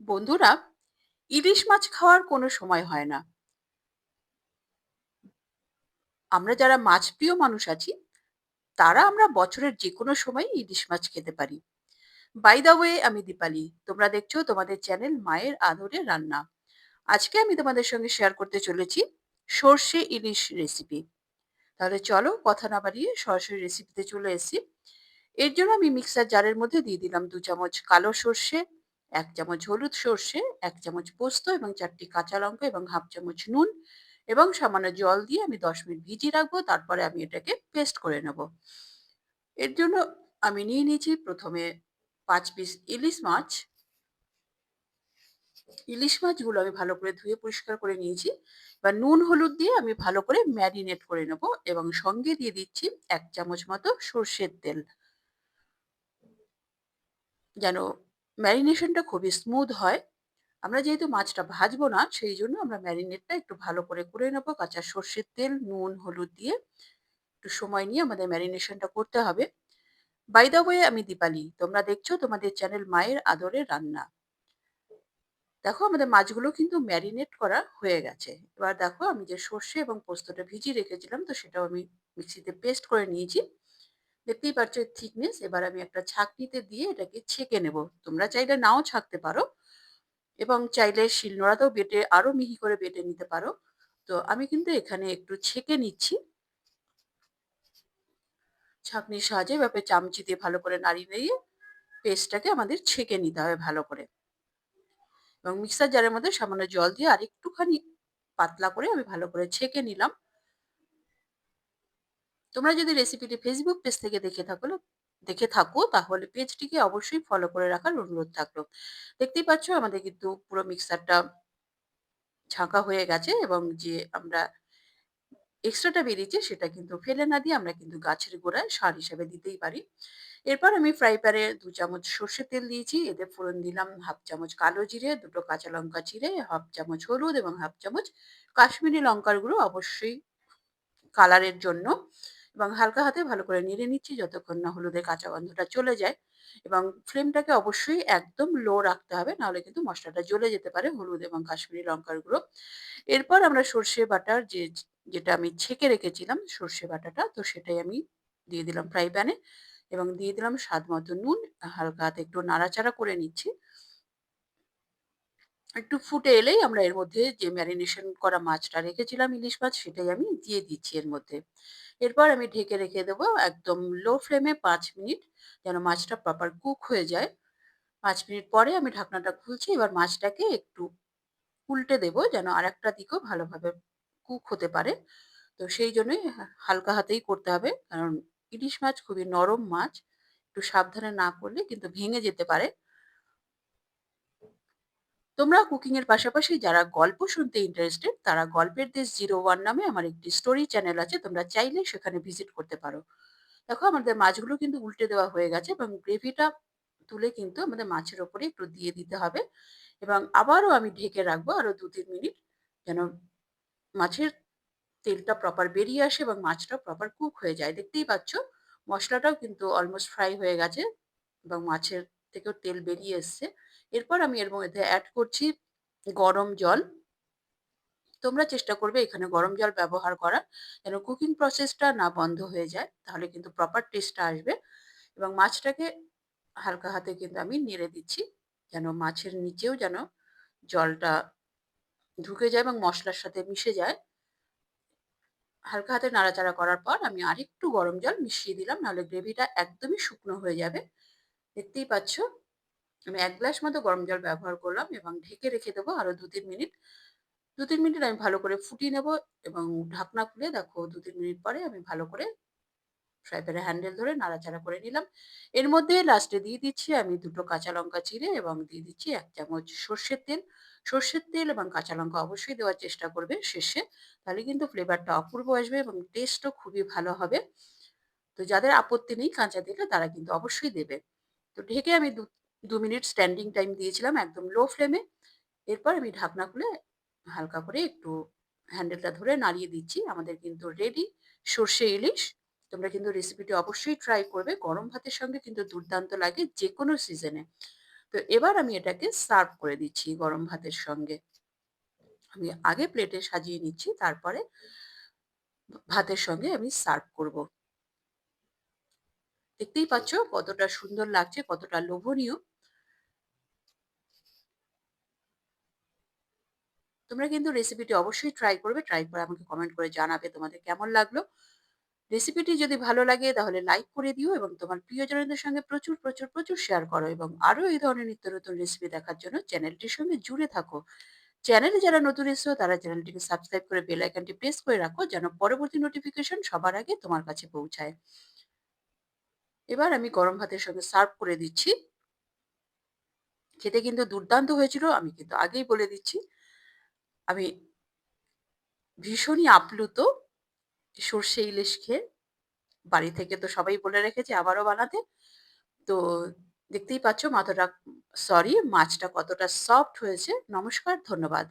বন্ধুরা, ইলিশ মাছ খাওয়ার কোনো সময় হয় না। আমরা যারা মাছ প্রিয় মানুষ আছি, তারা আমরা বছরের যে কোনো সময় ইলিশ মাছ খেতে পারি। বাই দা ওয়ে আমি দীপালি। তোমরা দেখছ তোমাদের চ্যানেল মায়ের আদরে রান্না। আজকে আমি তোমাদের সঙ্গে শেয়ার করতে চলেছি সর্ষে ইলিশ রেসিপি তাহলে চলো কথা না বাড়িয়ে সরাসরি রেসিপিতে চলে এসেছি। এর জন্য আমি মিক্সার জারের মধ্যে দিয়ে দিলাম দু চামচ কালো সর্ষে এক চামচ হলুদ সর্ষে, এক চামচ পোস্ত এবং চারটি কাঁচা লঙ্কা এবং হাফ চামচ নুন এবং সামান্য জল দিয়ে আমি দশ মিনিট ভিজিয়ে রাখব। তারপরে আমি এটাকে পেস্ট করে নেব। এর জন্য আমি নিয়ে নিয়েছি প্রথমে পাঁচ পিস ইলিশ মাছ। ইলিশ মাছগুলো আমি ভালো করে ধুয়ে পরিষ্কার করে নিয়েছি। এবার নুন, হলুদ দিয়ে আমি ভালো করে ম্যারিনেট করে নেব এবং সঙ্গে দিয়ে দিচ্ছি এক চামচ মতো সর্ষের তেল। যেন ম্যারিনেশনটা খুবই স্মুথ হয়। আমরা যেহেতু মাছটা ভাজবো না, সেই জন্য আমরা ম্যারিনেটটা একটু ভালো করে করে নেব। কাঁচা সর্ষের তেল, নুন, হলুদ দিয়ে একটু সময় নিয়ে আমাদের ম্যারিনেশনটা করতে হবে। বাই দা ওয়ে আমি দীপালি, তোমরা দেখছ তোমাদের চ্যানেল মায়ের আদরে রান্না। দেখো আমাদের মাছগুলো কিন্তু ম্যারিনেট করা হয়ে গেছে। এবার দেখো আমি যে সর্ষে এবং পোস্তটা ভিজিয়ে রেখেছিলাম, তো সেটাও আমি মিক্সিতে পেস্ট করে নিয়েছি। দেখতেই পাচ্ছ থিকনেস এবার আমি একটা ছাঁকনিতে দিয়ে এটাকে ছেঁকে নেব। তোমরা চাইলে নাও ছাঁকতে পারো এবং চাইলে শিলনোড়াতেও বেটে, আরও মিহি করে বেটে নিতে পারো। তো আমি কিন্তু এখানে একটু ছেঁকে নিচ্ছি। ছাঁকনির সাহায্যে এভাবে চামচি দিয়ে ভালো করে নাড়িয়ে নাড়িয়ে পেস্টটাকে আমাদের ছেঁকে নিতে হবে ভালো করে। এবং মিক্সার জারের মধ্যে সামান্য জল দিয়ে আর একটুখানি পাতলা করে আমি ভালো করে ছেঁকে নিলাম। তোমরা যদি রেসিপিটি ফেসবুক পেজ থেকে দেখে থাকো দেখে থাকো, তাহলে পেজটিকে অবশ্যই ফলো করে রাখার অনুরোধ থাকল। দেখতেই পাচ্ছ আমাদের কিন্তু পুরো মিক্সারটা ছাঁকা হয়ে গেছে এবং যে আমরা এক্সট্রাটা বেরিয়েছে সেটা কিন্তু ফেলে না দিয়ে আমরা কিন্তু গাছের গোড়ায় সার হিসাবে দিতেই পারি। এরপর আমি ফ্রাই প্যানে দু চামচ সর্ষের তেল দিয়েছি, এতে ফোড়ন দিলাম হাফ চামচ কালো জিরে, দুটো কাঁচা লঙ্কা চিরে হাফ চামচ হলুদ এবং হাফ চামচ কাশ্মীরি লঙ্কার গুঁড়ো অবশ্যই কালারের জন্য। এবং হালকা হাতে ভালো করে নেড়ে নিচ্ছি যতক্ষণ না হলুদের কাঁচা গন্ধটা চলে যায় এবং ফ্লেমটাকে অবশ্যই একদম লো রাখতে হবে, নাহলে কিন্তু মশলাটা জ্বলে যেতে পারে হলুদ এবং কাশ্মীরি লঙ্কার গুঁড়ো। এরপর আমরা সর্ষে বাটার যে যেটা আমি ছেঁকে রেখেছিলাম সর্ষে বাটাটা, তো সেটাই আমি দিয়ে দিলাম ফ্রাই প্যানে এবং দিয়ে দিলাম স্বাদ মতো নুন, হালকা হাতে একটু নাড়াচাড়া করে নিচ্ছি। একটু ফুটে এলেই আমরা এর মধ্যে যে ম্যারিনেশন করা মাছটা রেখেছিলাম, ইলিশ মাছ, সেটাই আমি দিয়ে দিচ্ছি এর মধ্যে। এরপর আমি ঢেকে রেখে দেবো একদম লো ফ্লেমে পাঁচ মিনিট, যেন মাছটা প্রপার কুক হয়ে যায়। পাঁচ মিনিট পরে আমি ঢাকনাটা খুলছি, এবার মাছটাকে একটু উল্টে দেবো যেন আর একটা দিকও ভালোভাবে কুক হতে পারে। তো সেই জন্যই হালকা হাতেই করতে হবে, কারণ ইলিশ মাছ খুবই নরম মাছ, একটু সাবধানে না করলে কিন্তু ভেঙে যেতে পারে। তোমরা কুকিং এর পাশাপাশি যারা গল্প শুনতে ইন্টারেস্টেড তারা গল্পের দেশ জিরো ওয়ান নামে আমার একটি স্টোরি চ্যানেল আছে, তোমরা চাইলে সেখানে ভিজিট করতে পারো। দেখো, আমাদের মাছগুলো কিন্তু উল্টে দেওয়া হয়ে গেছে এবং গ্রেভিটা তুলে কিন্তু আমাদের মাছের ওপরে একটু দিয়ে দিতে হবে এবং আবারও আমি ঢেকে রাখব আরও দু তিন মিনিট যেন মাছের তেলটা প্রপার বেরিয়ে আসে এবং মাছটা প্রপার কুক হয়ে যায়। দেখতেই পাচ্ছ, মশলাটাও কিন্তু অলমোস্ট ফ্রাই হয়ে গেছে এবং মাছের থেকেও তেল বেরিয়ে এসছে। এরপর আমি এর মধ্যে অ্যাড করছি গরম জল। তোমরা চেষ্টা করবে এখানে গরম জল ব্যবহার করা, যেন কুকিং প্রসেসটা না বন্ধ হয়ে যায়, তাহলে কিন্তু প্রপার টেস্টটা আসবে। এবং মাছটাকে হালকা হাতে কিন্তু আমি নেড়ে দিচ্ছি, যেন মাছের নিচেও যেন জলটা ঢুকে যায় এবং মশলার সাথে মিশে যায়। হালকা হাতে নাড়াচাড়া করার পর আমি আরেকটু গরম জল মিশিয়ে দিলাম, নাহলে গ্রেভিটা একদমই শুকনো হয়ে যাবে। দেখতেই পাচ্ছ আমি এক গ্লাস মতো গরম জল ব্যবহার করলাম এবং ঢেকে রেখে দেবো আরও দু তিন মিনিট। দু তিন মিনিট আমি ভালো করে ফুটিয়ে নেব এবং ঢাকনা খুলে দেখো দু তিন মিনিট পরে আমি ভালো করে ফ্রাই প্যানের হ্যান্ডেল ধরে নাড়াচাড়া করে নিলাম। এর মধ্যে লাস্টে দিয়ে দিচ্ছি আমি দুটো কাঁচা লঙ্কা চিড়ে এবং দিয়ে দিচ্ছি এক চামচ সর্ষের তেল। সর্ষের তেল এবং কাঁচা লঙ্কা অবশ্যই দেওয়ার চেষ্টা করবে শেষে। তাহলে কিন্তু ফ্লেভারটা অপূর্ব আসবে এবং টেস্টও খুবই ভালো হবে। তো যাদের আপত্তি নেই কাঁচা দিলে তারা কিন্তু অবশ্যই দেবে। তো ঢেকে আমি দু দু মিনিট স্ট্যান্ডিং টাইম দিয়েছিলাম একদম লো ফ্লেমে এরপর আমি ঢাকনা খুলে হালকা করে একটু হ্যান্ডেলটা ধরে নাড়িয়ে দিচ্ছি আমাদের কিন্তু রেডি সর্ষে ইলিশ তোমরা কিন্তু রেসিপিটি অবশ্যই ট্রাই করবে গরম ভাতের সঙ্গে কিন্তু দুর্দান্ত লাগে যে কোনো সিজনে তো এবার আমি এটাকে সার্ভ করে দিচ্ছি গরম ভাতের সঙ্গে। আমি আগে প্লেটে সাজিয়ে নিচ্ছি তারপরে ভাতের সঙ্গে আমি সার্ভ করব। দেখতেই পাচ্ছ কতটা সুন্দর লাগছে, কতটা লোভনীয়। তোমরা কিন্তু রেসিপিটি অবশ্যই ট্রাই করবে। ট্রাই করে আমাকে কমেন্ট করে জানাবে তোমাদের কেমন লাগল। রেসিপিটি যদি ভালো লাগে তাহলে লাইক করে দিও এবং তোমার প্রিয়জনদের সঙ্গে প্রচুর, প্রচুর, প্রচুর শেয়ার করো এবং আরও এই ধরনের নিত্য নতুন রেসিপি দেখার জন্য চ্যানেলটির সঙ্গে জুড়ে থাকো। চ্যানেলে যারা নতুন এসেছ তারা চ্যানেলটিকে সাবস্ক্রাইব করে বেল আইকনটি প্রেস করে রাখো যেন পরবর্তী নোটিফিকেশন সবার আগে তোমার কাছে পৌঁছায়। এবার আমি গরম ভাতের সঙ্গে সার্ভ করে দিচ্ছি। খেতে কিন্তু দুর্দান্ত হয়েছিল। আমি কিন্তু আগেই বলে দিচ্ছি। আমি ভীষণই আপ্লুত সর্ষে ইলিশ খেয়ে। বাড়ি থেকে তো সবাই বলে রেখেছে আবারও বানাতে। তো দেখতেই পাচ্ছ মাথাটা সরি মাছটা কতটা সফট হয়েছে। নমস্কার, ধন্যবাদ।